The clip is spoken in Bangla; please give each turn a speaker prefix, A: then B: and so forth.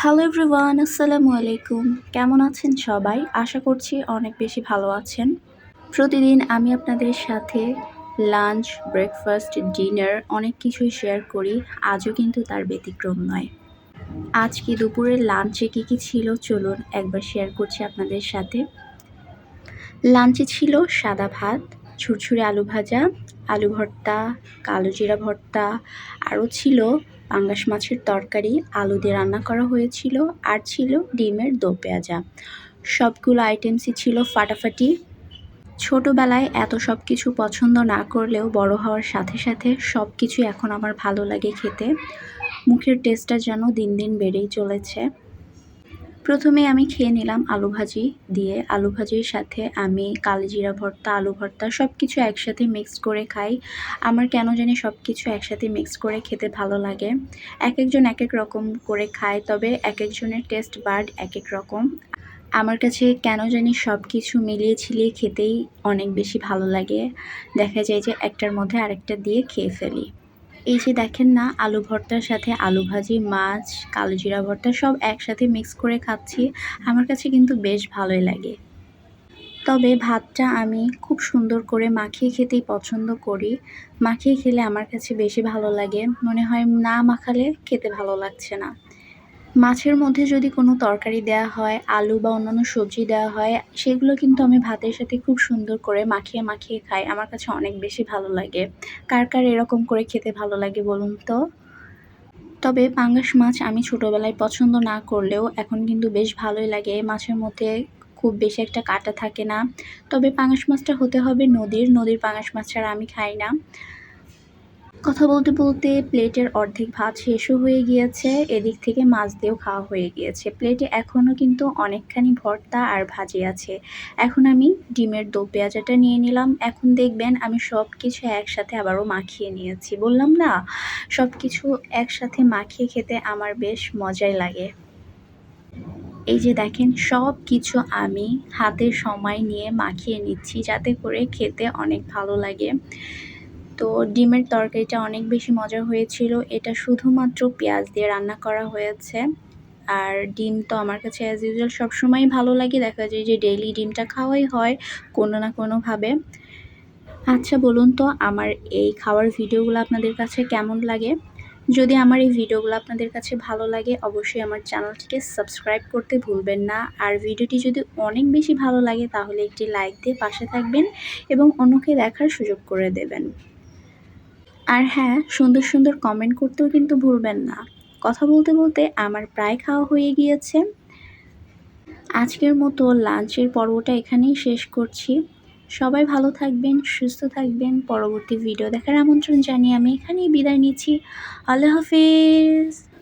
A: হ্যালো এভরিওয়ান আসসালামু আলাইকুম। কেমন আছেন সবাই? আশা করছি অনেক বেশি ভালো আছেন। প্রতিদিন আমি আপনাদের সাথে লাঞ্চ ব্রেকফাস্ট ডিনার অনেক কিছুই শেয়ার করি। আজও কিন্তু তার ব্যতিক্রম নয়। আজকে দুপুরের লাঞ্চে কী কী ছিল চলুন একবার শেয়ার করছি আপনাদের সাথে। লাঞ্চে ছিল সাদা ভাত ছুরছুরে আলু ভাজা, আলু ভর্তা, কালো জিরা ভর্তা, আরও ছিল পাঙ্গাস মাছের তরকারি, আলু দিয়ে রান্না করা হয়েছিল আর ছিল ডিমের দো পেঁয়াজা। সবগুলো আইটেমসই ছিল ফাটাফাটি। ছোটোবেলায় এত সব কিছু পছন্দ না করলেও বড় হওয়ার সাথে সাথে সব কিছু এখন আমার ভালো লাগে খেতে। মুখের টেস্টটা যেন দিন দিন বেড়েই চলেছে। প্রথমে আমি খেয়ে নিলাম আলু ভাজি দিয়ে। আলু ভাজির সাথে আমি কালিজিরা ভর্তা, আলু ভর্তা সব কিছু একসাথে মিক্স করে খাই। আমার কেন জানি সব কিছু একসাথে মিক্স করে খেতে ভালো লাগে। এক একজন এক এক রকম করে খায়, তবে এক একজনের টেস্ট বার্ড এক এক রকম। আমার কাছে কেন জানি সব কিছু মিলিয়ে ছিলিয়ে খেতেই অনেক বেশি ভালো লাগে। দেখা যায় যে একটার মধ্যে আরেকটা দিয়ে খেয়ে ফেলি। এই যে দেখেন না, আলু ভর্তার সাথে আলু ভাজি, মাছ, কালোজিরা ভর্তা সব একসাথে মিক্স করে খাচ্ছি। আমার কাছে কিন্তু বেশ ভালোই লাগে। তবে ভাতটা আমি খুব সুন্দর করে মাখিয়ে খেতেই পছন্দ করি। মাখিয়ে খেলে আমার কাছে বেশি ভালো লাগে। মনে হয় না মাখালে খেতে ভালো লাগছে না। মাছের মধ্যে যদি কোনো তরকারি দেওয়া হয়, আলু বা অন্যান্য সবজি দেওয়া হয়, সেগুলো কিন্তু আমি ভাতের সাথে খুব সুন্দর করে মাখিয়ে মাখিয়ে খাই। আমার কাছে অনেক বেশি ভালো লাগে। কার কার এরকম করে খেতে ভালো লাগে বলুন তো? তবে পাঙ্গাস মাছ আমি ছোটোবেলায় পছন্দ না করলেও এখন কিন্তু বেশ ভালোই লাগে। মাছের মধ্যে খুব বেশি একটা কাটা থাকে না। তবে পাঙ্গাস মাছটা হতে হবে নদীর। নদীর পাঙ্গাস মাছ ছাড়া আমি খাই না। কথা বলতে বলতে প্লেটের অর্ধেক ভাত শেষও হয়ে গিয়েছে। এদিক থেকে মাছ দিয়েও খাওয়া হয়ে গিয়েছে। প্লেটে এখনও কিন্তু অনেকখানি ভর্তা আর ভাজি আছে। এখন আমি ডিমের দো পেঁয়াজাটা নিয়ে নিলাম। এখন দেখবেন আমি সব কিছু একসাথে আবারও মাখিয়ে নিয়েছি। বললাম না সব কিছু একসাথে মাখিয়ে খেতে আমার বেশ মজাই লাগে। এই যে দেখেন সব কিছু আমি হাতে সময় নিয়ে মাখিয়ে নিচ্ছি যাতে করে খেতে অনেক ভালো লাগে। তো ডিমের তরকারিটা অনেক বেশি মজা হয়েছিল। এটা শুধুমাত্র পেঁয়াজ দিয়ে রান্না করা হয়েছে। আর ডিম তো আমার কাছে অ্যাজ ইউজুয়াল সবসময়ই ভালো লাগে। দেখা যায় যে ডেইলি ডিমটা খাওয়াই হয় কোনো না কোনোভাবে। আচ্ছা বলুন তো আমার এই খাওয়ার ভিডিওগুলো আপনাদের কাছে কেমন লাগে? যদি আমার এই ভিডিওগুলো আপনাদের কাছে ভালো লাগে, অবশ্যই আমার চ্যানেলটিকে সাবস্ক্রাইব করতে ভুলবেন না। আর ভিডিওটি যদি অনেক বেশি ভালো লাগে, তাহলে একটি লাইক দিয়ে পাশে থাকবেন এবং অন্যকে দেখার সুযোগ করে দেবেন। আর হ্যাঁ সুন্দর সুন্দর কমেন্ট করতেও কিন্তু ভুলবেন না। কথা বলতে বলতে আমার প্রায় খাওয়া হয়ে গিয়েছে। আজকের মতো লাঞ্চের পর্বটা এখানেই শেষ করছি। সবাই ভালো থাকবেন, সুস্থ থাকবেন। পরবর্তী ভিডিও দেখার আমন্ত্রণ জানিয়ে আমি এখানেই বিদায় নিচ্ছি। আল্লাহ হাফিজ!